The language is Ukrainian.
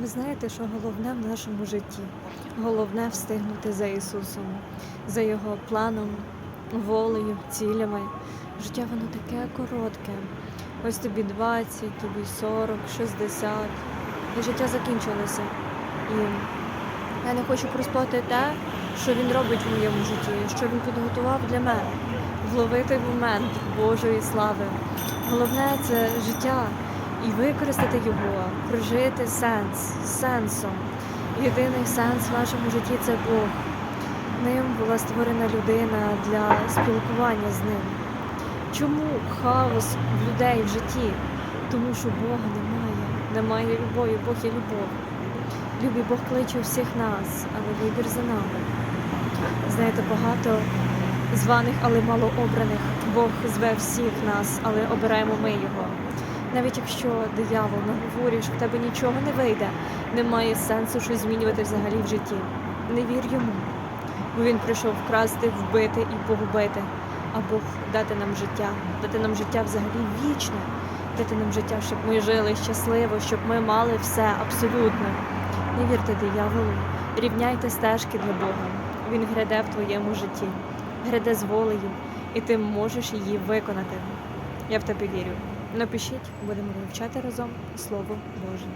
ви знаєте, що головне в нашому житті? Головне встигнути за Ісусом, за Його планом, волею, цілями. Життя воно таке коротке. Ось тобі 20, тобі 40, 60. І життя закінчилося. І я не хочу проспати те, що він робить в моєму житті, що він підготував для мене. Вловити момент Божої слави. Головне це життя і використати його, прожити сенс сенсом. Єдиний сенс в нашому житті це Бог. Ним була створена людина для спілкування з ним. Чому хаос в людей в житті? Тому що Бога немає. Немає любові, Бог є любов. Любий Бог кличе всіх нас, але вибір за нами. Знаєте, багато званих, але мало обраних. Бог зве всіх нас, але обираємо ми його. Навіть якщо диявол наговорює, що в тебе нічого не вийде, немає сенсу щось змінювати взагалі в житті. Не вір йому, бо він прийшов вкрасти, вбити і погубити, а Бог дати нам життя, дати нам життя взагалі вічне, дати нам життя, щоб ми жили щасливо, щоб ми мали все абсолютно. Не вірте дияволу, рівняйте стежки для Бога. Він гряде в твоєму житті, гряде з волею, і ти можеш її виконати. Я в тебе вірю. Напишіть, будемо вивчати разом Слово Боже.